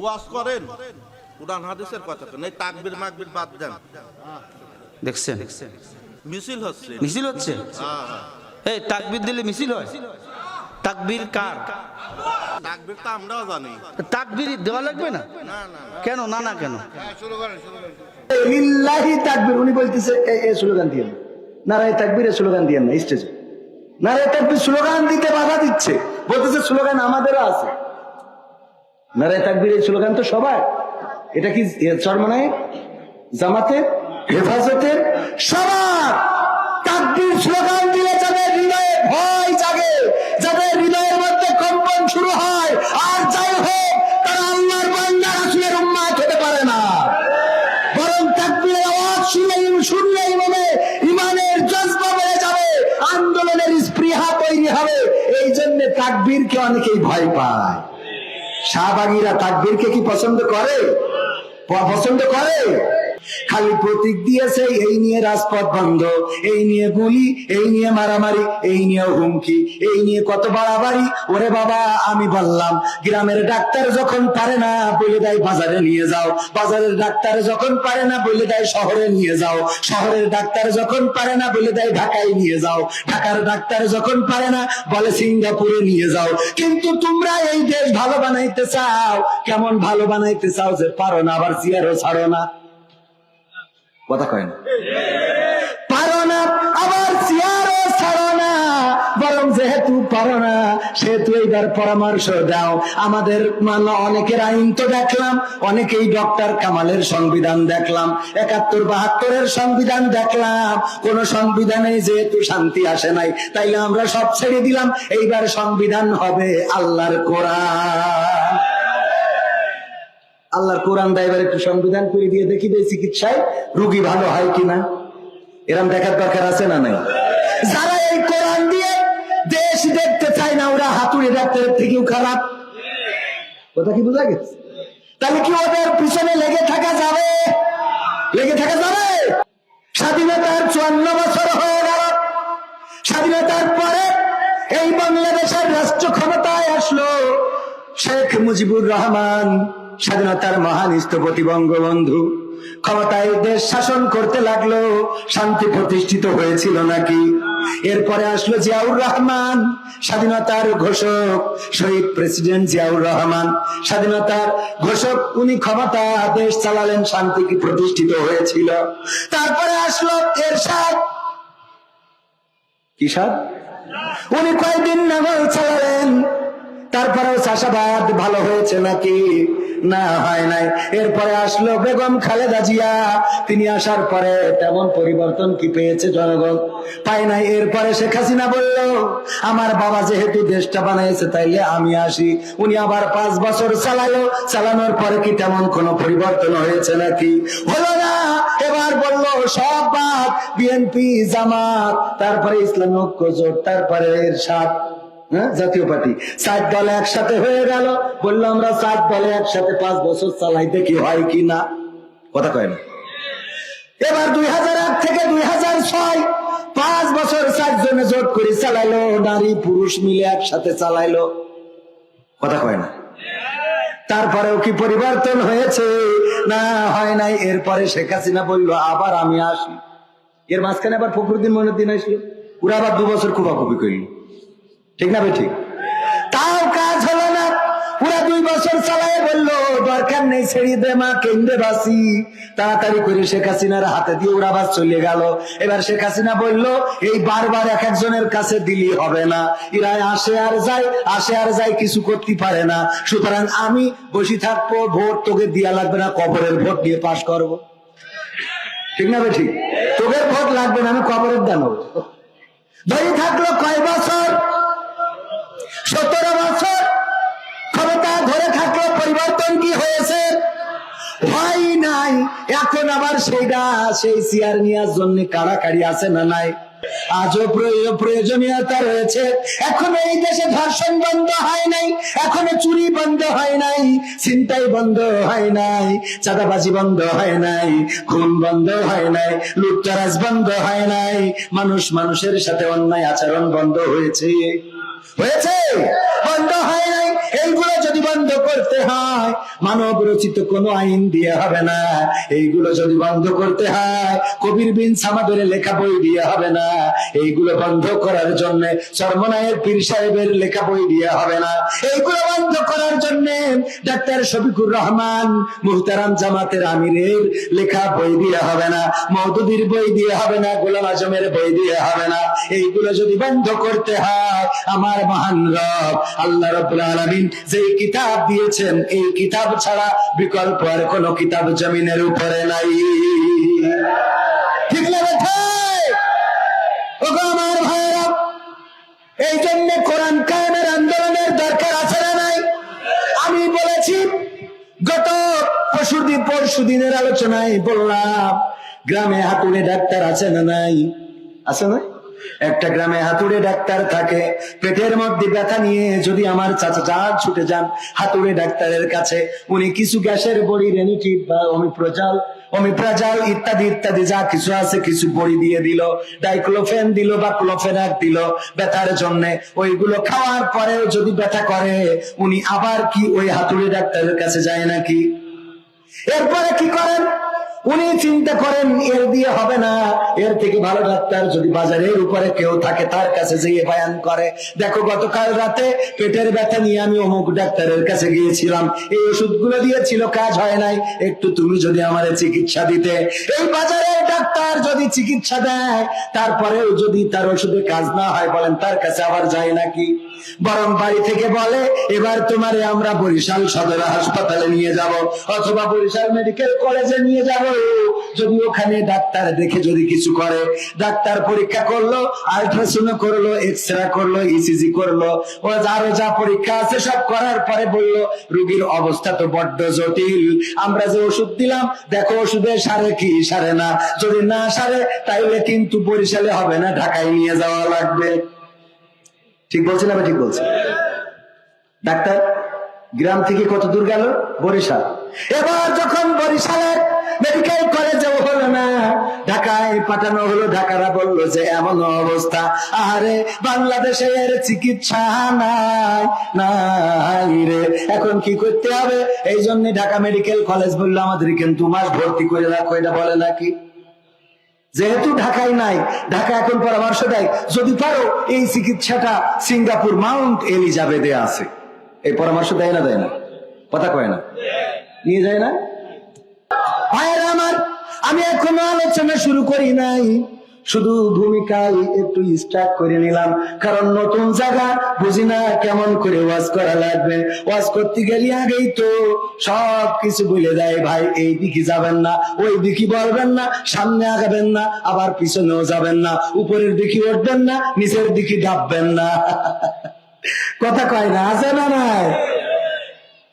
ওয়াজ করেন। কোরআন হাদিসের কথা কেন এই তাকবির মাকবির বাদ দেন। দেখছেন? মিছিল হচ্ছে। মিছিল হচ্ছে? হ্যাঁ, হ্যাঁ। এই তাকবির দিলে মিছিল হয়? তাকবির কার? তাকবির তো আমরাও জানি। তাকবির দেওয়া লাগবে না? না না কেন? না না কেন? লিল্লাহি তাকবীর উনি বলতেছে এই এই স্লোগান দিয়ে নারায় তাকবীরের স্লোগান দিয়ে না স্টেজে নারায় তাকবীর স্লোগান দিতে বাধা দিচ্ছে। বলতেছে স্লোগান আমাদেরও আছে। নারায় তাকবীর এই স্লোগান তো সবার। এটা কি চরমনায়? জামাতের? হেফাজতের? সবার! তাকবীর স্লোগান দিলে যাদের হৃদয়ে ভয় জাগে, যাদের হৃদয়ের মধ্যে কম্পন শুরু হয়, আর যাই হোক, তারা আল্লাহর বান্দা, রাসূলের উম্মাত হতে পারে না। বরং তাকবীরের আওয়াজ শুনলেই শুনলেই মনে ইমানের জজবা বেড়ে যাবে, আন্দোলনের স্পৃহা তৈরি হবে। এই জন্য তাকবীরকে অনেকেই ভয় পায়। শাহবাগীরা তাকবীরকে কি পছন্দ করে? পছন্দ করে? খালি প্রতীক দিয়েছে, এই নিয়ে রাজপথ বন্ধ, এই নিয়ে গুলি, এই নিয়ে মারামারি, এই নিয়ে হুমকি, এই নিয়ে কত বাড়াবাড়ি। ওরে বাবা, আমি বললাম, গ্রামের ডাক্তার যখন পারে না, বলে দেয়, বাজারে নিয়ে যাও। বাজারের ডাক্তার যখন পারে না, বলে দেয়, শহরে নিয়ে যাও। শহরের ডাক্তার যখন পারে না, বলে দেয়, ঢাকায় নিয়ে যাও। ঢাকার ডাক্তার যখন পারে না, বলে সিঙ্গাপুরে নিয়ে যাও। কিন্তু তোমরা এই দেশ ভালো বানাইতে চাও, কেমন ভালো বানাইতে চাও যে পারো না, আবার চেয়ারও ছাড়ো না। কথা কয় না। পারো না, আবার চেয়ারও ছাড়ো না। বরং যেহেতু পারো না, সেহেতু এইবার পরামর্শ দাও। আমাদের মানে অনেকের আইন তো দেখলাম, অনেকেই ডক্টর কামালের সংবিধান দেখলাম, একাত্তর বাহাত্তরের সংবিধান দেখলাম। কোন সংবিধানে যেহেতু শান্তি আসে নাই, তাইলে আমরা সব ছেড়ে দিলাম। এইবার সংবিধান হবে আল্লাহর কোরআন। আল্লাহর কোরআন দা এবার একটু সংবিধান করে দিয়ে দেখি দেয় চিকিৎসায় রুগী ভালো হয় কিনা। এরম দেখার দরকার আছে না নাই? যারা এই কোরআন দিয়ে দেশ দেখতে চায় না, ওরা হাতুড়ি ডাক্তারের থেকেও খারাপ। কথা কি বোঝা গেছে? তাহলে কি ওদের পিছনে লেগে থাকা যাবে? লেগে থাকা যাবে? স্বাধীনতার চুয়ান্ন বছর হয়ে গেল। স্বাধীনতার পরে এই বাংলাদেশের রাষ্ট্র ক্ষমতায় আসলো। শেখ মুজিবুর রহমান, স্বাধীনতার মহান স্থপতি বঙ্গবন্ধু। ক্ষমতায় দেশ শাসন করতে লাগল, শান্তি প্রতিষ্ঠিত হয়েছিল নাকি? এরপরে আসলো জিয়াউর রহমান, স্বাধীনতার ঘোষক, শহীদ প্রেসিডেন্ট জিয়াউর রহমান। স্বাধীনতার ঘোষক, উনি ক্ষমতা দেশ চালালেন, শান্তি কি প্রতিষ্ঠিত হয়েছিল? তারপরে আসলো এরশাদ। কি সাদ? উনি কয়েকদিন নাগল চালালেন? তারপরেও চাষাবাদ ভালো হয়েছে নাকি? না, হয় নাই। এরপরে আসলো বেগম খালেদা জিয়া। তিনি আসার পরে তেমন পরিবর্তন কি পেয়েছে জনগণ? পাই নাই। এরপরে শেখ হাসিনা বলল, আমার বাবা যেহেতু দেশটা বানাইছে তাইলে আমি আসি। উনি আবার পাঁচ বছর চালালো। চালানোর পরে কি তেমন কোনো পরিবর্তন হয়েছে নাকি? হলো না। এবার বলল, সব বাদ। বিএনপি জামাত, তারপরে ইসলামী ঐক্য জোট, তারপরে এর হ্যাঁ জাতীয় পার্টি। চার দল একসাথে হয়ে গেল। বলল, আমরা চার দলে একসাথে পাঁচ বছর চালাইতে কি হয় কি না? কথা কয় না। এবার দুই হাজার আট থেকে দুই হাজার ছয়, পাঁচ বছর চারজনে জোট করে চালাইলো, নারী পুরুষ মিলে একসাথে চালাইলো। কথা কয় না। তারপরেও কি পরিবর্তন হয়েছে? না, হয় নাই। এরপরে শেখ হাসিনা বলল, আবার আমি আসি। এর মাঝখানে আবার ফখরুদ্দিন মনুদ্দিন আসলো। ওরা আবার দু বছর খুব কুপাকুপি করল। ঠিক না ঠিক। তাও কাজ হলো না। পুরা দুই বছর চালায় বলল, দরকার নেই, ছেড়ে দে মা, কেন্দ্রে বাসি। তাড়াতাড়ি করে শেখ হাসিনার হাতে দিয়ে ওরা বাস চলে গেল। এবার শেখ হাসিনা বলল, এই বারবার এক একজনের কাছে দিলি হবে না। এরা আসে আর যায়, আসে আর যায় কিছু করতে পারে না। সুতরাং আমি বসে থাকব, ভোট তোকে দিয়া লাগবে না, কবরের ভোট দিয়ে পাশ করব। ঠিক না ঠিক। তোদের ভোট লাগবে না, আমি কবরের দান ধরে থাকল কয় বছর? সতেরো বছর ক্ষমতা ধরে থাকল পরিবর্তন কি হয়েছে? হয় নাই। এখন আবার সেইটা সেই চেয়ার নেওয়ার জন্য কাড়াকাড়ি আছে না নাই? আজও প্রয়- প্রয়োজনীয়তা রয়েছে। এখনও এই দেশে ধর্ষণ বন্ধ হয় নাই। এখনও চুরি বন্ধ হয় নাই। ছিনতাই বন্ধ হয় নাই। চাঁদাবাজি বন্ধ হয় নাই। খুন বন্ধ হয় নাই। লুটতরাজ বন্ধ হয় নাই। মানুষ মানুষের সাথে অন্যায় আচরণ বন্ধ হয়েছে। হয়েছে? বন্ধ হয় নাই। এইগুলো যদি বন্ধ করতে হয়, মানব রচিত কোন আইন দিয়ে হবে না। এইগুলো যদি বন্ধ করতে হয়, কবির বিন সামাদের লেখা বই দিয়ে হবে না। এইগুলো বন্ধ করার জন্য সর্বনায়ের পীর সাহেবের লেখা বই দিয়ে হবে না। এইগুলো বন্ধ করার জন্য ডাক্তার শফিকুর রহমান, মুহতারাম জামাতের আমিরের লেখা বই দিয়ে হবে না। মৌদুদির বই দিয়ে হবে না। গোলাম আজমের বই দিয়ে হবে না। এইগুলো যদি বন্ধ করতে হয়, আমার মহান রব। আল্লাহ রব্বুল আলামিন যে কিতাব দিয়েছেন, এই কিতাব ছাড়া বিকল্প আর কোন কিতাব জমিনের উপরে নাই। ঠিক না ওগো আমার ভাইরা এই জন্য কোরআন কায়েমের আন্দোলনের দরকার আছে না নাই? আমি বলেছি, গত পরশুদিন পরশু দিনের আলোচনায় বললাম, গ্রামে হাতুড়ে ডাক্তার আছে না নাই? আছে না? একটা গ্রামে হাতুড়ে ডাক্তার থাকে। পেটের মধ্যে ব্যথা নিয়ে যদি আমার চাচা যান ছুটে যান, হাতুড়ে ডাক্তারের কাছে। উনি কিছু গ্যাসের বড়ি রেনিটিভ বা অমিপ্রজাল অমিপ্রাজাল ইত্যাদি ইত্যাদি, যা কিছু আছে কিছু বড়ি দিয়ে দিল। ডাইক্লোফেন দিল বা ক্লোফেনাক দিল ব্যথার জন্য। ওইগুলো খাওয়ার পরেও যদি ব্যথা করে, উনি আবার কি ওই হাতুড়ি ডাক্তারের কাছে যায় নাকি? এরপরে কি করেন? উনি চিন্তা করেন, এর দিয়ে হবে না। এর থেকে ভালো ডাক্তার যদি বাজারের উপরে কেউ থাকে, তার কাছে যেয়ে বয়ান করে। দেখো, গতকাল রাতে পেটের ব্যথা নিয়ে আমি অমুক ডাক্তারের কাছে গিয়েছিলাম। এই ওষুধগুলো দিয়েছিল কাজ হয় নাই। একটু তুমি যদি আমার চিকিৎসা দিতে। এই বাজারের ডাক্তার যদি চিকিৎসা দেয়, তারপরেও যদি তার ওষুধে কাজ না হয়, বলেন তার কাছে আবার যায় নাকি? বরং বাড়ি থেকে বলে, এবার তোমারে আমরা বরিশাল সদর হাসপাতালে নিয়ে যাব অথবা বরিশাল মেডিকেল কলেজে নিয়ে যাব। যদি ওখানে ডাক্তার দেখে যদি কিছু করে, ডাক্তার পরীক্ষা করল আল্ট্রাসাউন্ড করল এক্স রে করল ইসিজি করল, ও আরও যা পরীক্ষা আছে সব করার পরে বলল, রোগীর অবস্থা তো বড্ড জটিল, আমরা যে ওষুধ দিলাম, দেখো ওষুধে সারে কি সারে না, যদি না সারে, তাইলে কিন্তু বরিশালে হবে না, ঢাকায় নিয়ে যাওয়া লাগবে। ঠিক বলছি না ঠিক বলছি ডাক্তার, গ্রাম থেকে কত দূর গেল? বরিশাল। এবার যখন বরিশালের মেডিকেল কলেজে হলো না, ঢাকায় পাঠানো হলো, ঢাকারা বলল যে এমন অবস্থা। আরে বাংলাদেশের চিকিৎসা নাই নাই রে। এখন কি করতে হবে? এই জন্য ঢাকা মেডিকেল কলেজ বলল আমাদের কিন্তু মাস ভর্তি করে রাখো। এটা বলে নাকি? যেহেতু ঢাকায় নাই, ঢাকা এখন পরামর্শ দেয়, যদি পারো, এই চিকিৎসাটা সিঙ্গাপুর মাউন্ট এলিজাবেথে আছে। এই পরামর্শ দেয় না দেয় না। কথা কয় না। নিয়ে যায় না? আমার, আমি এখনও আলোচনা শুরু করি নাই। শুধু ভূমিকায় একটু স্টার্ট করে নিলাম। কারণ নতুন জায়গা বুঝি না কেমন করে ওয়াজ করা লাগবে। ওয়াজ করতে গেলে আগেই তো সব কিছু বলে দেয় ভাই, এই দিকে যাবেন না, ওই দিকে বলবেন না, সামনে আগাবেন না, আবার পিছনেও যাবেন না, উপরের দিকে উঠবেন না, নিচের দিকে ডাববেন না। কথা কয় না, আছে না নাই?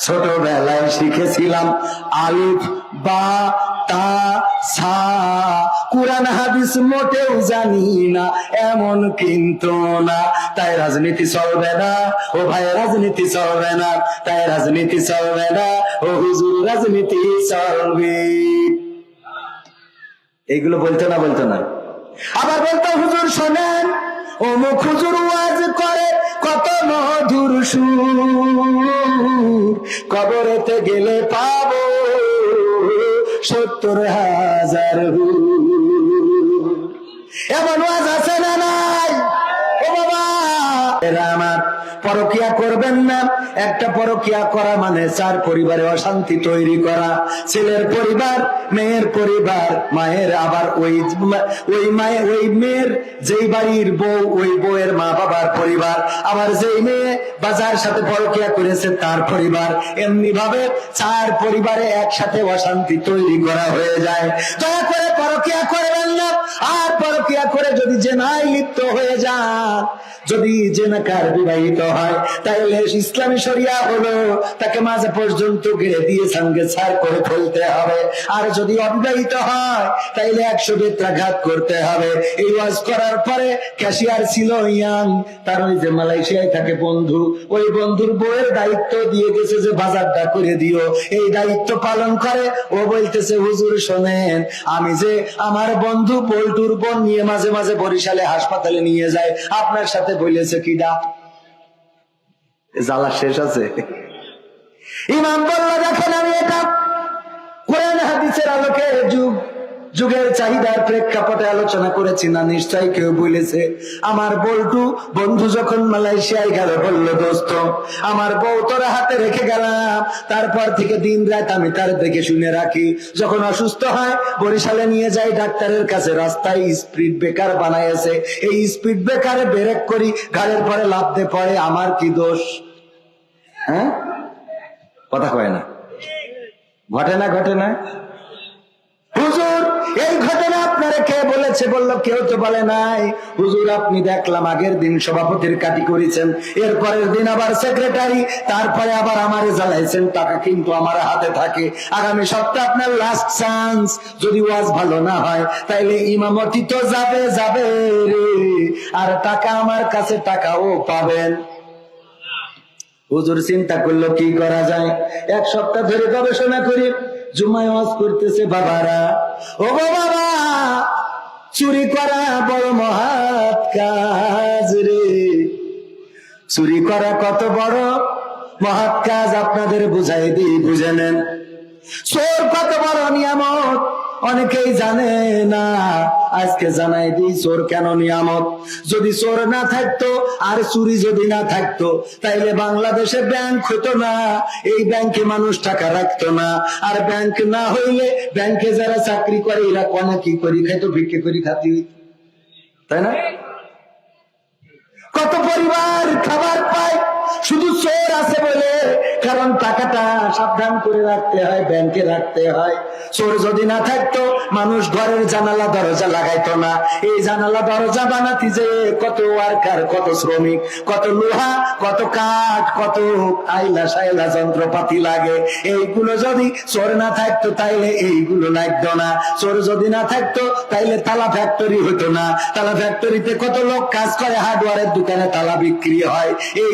ছোটবেলায় শিখেছিলাম আলিফ, বা, তা, সা। কোরআন, হাদিস মোটেও জানি না, এমন কিন্তু না। তাই রাজনীতি চলবে না, ও ভাই, রাজনীতি চলবে না, তাই রাজনীতি চলবে না, ও হুজুর, রাজনীতি চলবে। এইগুলো বলতো না বলতো না আবার বলতো, হুজুর শোনেন ও মুখ হুজুর ওয়াজ করে মধুর সুর। কবরেতে গেলে পাবো সত্তর হাজার। এমন আছে না নাই? ও বাবা! আমার পরকিয়া করবেন না। একটা পরকিয়া করা মানে চার পরিবারে অশান্তি তৈরি করা। ছেলের পরিবার, মেয়ের পরিবার, মায়ের আবার ওই ওই মায়ের ওই মেয়ের যেই বাড়ির বউ, ওই বউয়ের মা বাবার পরিবার। আবার যেই মেয়ে বাজার সাথে পরকিয়া করেছে তার পরিবার। এমনি ভাবে চার পরিবারে একসাথে অশান্তি তৈরি করা হয়ে যায়। দয়া করে পরকিয়া করবেন না। আর পরকিয়া করে যদি জেনায় লিপ্ত হয়ে যান, যদি জেনাকার বিবাহিত হয় তাহলে ইসলামী শরিয়া হলো, তাকে মাঝে পর্যন্ত ঘিরে দিয়ে সঙ্গে ছাড় করে ফেলতে হবে। আর যদি অবিবাহিত হয়, তাইলে একশো বেত্রাঘাত করতে হবে। এই ওয়াজ করার পরে ক্যাশিয়ার ছিল ইয়াং, তার ওই যে মালয়েশিয়ায় থাকে বন্ধু ওই বন্ধুর বউয়ের দায়িত্ব দিয়ে গেছে যে বাজারটা করে দিও। এই দায়িত্ব পালন করে। ও বলতেছে, হুজুর, শোনেন, আমি যে আমার বন্ধু পল্টুর বোন নিয়ে মাঝে মাঝে বরিশালে হাসপাতালে নিয়ে যায় আপনার সাথে বলেছে কিডা জ্বালা শেষ আছে। ইমাম বলল, দেখেন আমি এটা কোরআন হাদিসের আলোকে যুগ যুগের চাহিদার প্রেক্ষাপটে আলোচনা করেছি, না নিশ্চয় কেউ বলেছে আমার বল্টু বন্ধু যখন মালয়েশিয়ায় গেল, বলল, দোস্ত, আমার বউ তোর হাতে রেখে গেলাম। তারপর থেকে দিন রাত আমি তার দেখে শুনে রাখি। যখন অসুস্থ হয়, বরিশালে নিয়ে যাই, ডাক্তারের কাছে রাস্তায় স্পিড ব্রেকার বানাইছে এই স্পিড ব্রেকারে ব্রেক করি গাড়ির পরে লাভতে পড়ে, আমার কি দোষ? হ্যাঁ? কথা কয় না। ঘটে না ঘটে না। হুজুর এই ঘটনা আপনারা কে বলেছে বলল? কেউ তো বলে নাই। হুজুর, আপনি দেখলাম আগের দিন সভাপতির কাটি করেছেন। এর পরের দিন আবার সেক্রেটারি তারপরে আবার আমার জ্বালাইছেন। টাকা কিন্তু আমার হাতে থাকে। আগামী সপ্তাহে আপনার লাস্ট চান্স যদি ওয়াজ ভালো না হয়, তাইলে ইমামতি তো যাবে যাবে রে। আর টাকা আমার কাছে, টাকাও পাবেন। হুজুর চিন্তা করল, কি করা যায়? এক সপ্তাহ ধরে গবেষণা করি। জুমায় করতেছে বাবারা। ও বাবা চুরি করা বড় মহাত কাজ রে। চুরি করা কত বড় মহাত কাজ আপনাদের বুঝাই দিই, বুঝে নেন। চোর কত বড় নিয়ামত, অনেকেই জানে না। আজকে জানাই দিই, চোর কেন নিয়ামত? যদি চোর না থাকতো, আর চুরি যদি না থাকতো, তাইলে বাংলাদেশে ব্যাংক হতো না। এই ব্যাংকে মানুষ টাকা রাখতো না। আর ব্যাংক না হইলে ব্যাংকে যারা চাকরি করে, এরা কনে কি করি? খাইতো, ভিক্ষে করি, খাতি। তাই না? কত পরিবার খাবার পায় শুধু চোর আছে বলে। কারণ টাকাটা সাবধান করে রাখতে হয়, ব্যাংকে রাখতে হয়। চোর যদি না থাকতো, মানুষ ঘরের জানালা, দরজা লাগাইতো না। এই জানালা, দরজা বানাতে যে কত ওয়ার্কার, কত শ্রমিক, কত লোহা, কত কাঠ, কত আইলা সাইলা যন্ত্রপাতি লাগে। এইগুলো যদি চোর না থাকতো, তাইলে এইগুলো লাগতো না। চোর যদি না থাকতো, তাইলে তালা ফ্যাক্টরি হতো না। তালা ফ্যাক্টরিতে কত লোক কাজ করে, হার্ডওয়ারের দোকানে তালা বিক্রি হয়। এই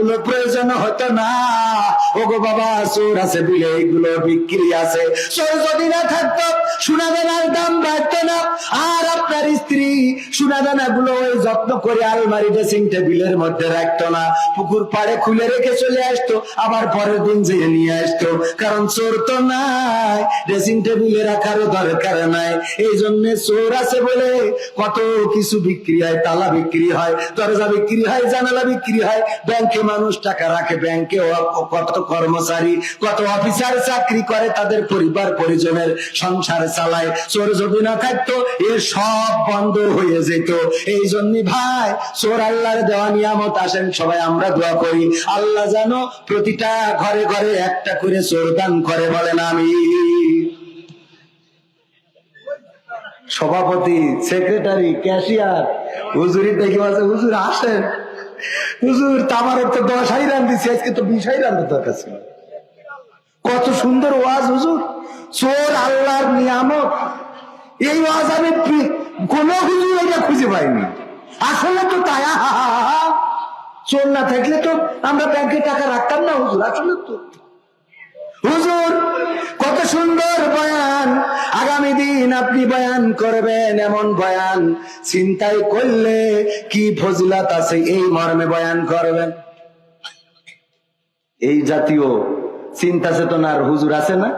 তালাগুলো প্রয়োজন হতো না। ওগো বাবা, চোর আছে বলে এইগুলো বিক্রি আছে। চোর যদি না থাকতো সোনা দানার দাম বাড়তো না। আর আপনার স্ত্রী সোনা দানা গুলো ওই যত্ন করে আলমারি, ড্রেসিং টেবিলের মধ্যে রাখতো না। পুকুর পাড়ে খুলে রেখে চলে আসতো। আবার পরের দিন যেয়ে নিয়ে আসতো। কারণ চোর তো নাই, ড্রেসিং টেবিলে রাখারও দরকার নাই। এই জন্য চোর আছে বলে কত কিছু বিক্রি হয়, তালা বিক্রি হয়, দরজা বিক্রি হয়, জানালা বিক্রি হয়, ব্যাংকে মানুষ টাকা রাখে ব্যাংকে কত কর্মচারী, কত অফিসার চাকরি করে, তাদের পরিবার পরিজনের সংসার চালায়। চোর যদি না থাকতো, এ সব বন্ধ হয়ে যেত। এই জন্য ভাই, চোর আল্লাহর দেওয়া নিয়ামত আসেন, সবাই আমরা দোয়া করি। আল্লাহ জানো প্রতিটা ঘরে ঘরে একটা করে চোর দান করে বলেন আমি সভাপতি সেক্রেটারি ক্যাশিয়ার হুজুরি দেখি হুজুর আসেন। হুজুর তামার তো দশ হাই রান দিচ্ছি আজকে তো বিশ রান দরকার ছিল কত সুন্দর ওয়াজ হুজুর, চোর আল্লাহর নিয়ামত। এই ওয়াজ আমি কোন হুজুর এটা খুঁজে পাইনি। আসলে তো তাই। চোর না থাকলে তো আমরা ব্যাংকে টাকা রাখতাম না হুজুর, আসলে তো। হুজুর, কত সুন্দর বয়ান। আগামী দিন আপনি বয়ান করবেন এমন বয়ান। চিন্তায় করলে কি ফজিলাত আছে এই মর্মে বয়ান করবেন। এই জাতীয় চিন্তা চেতনার হুজুর আছে না?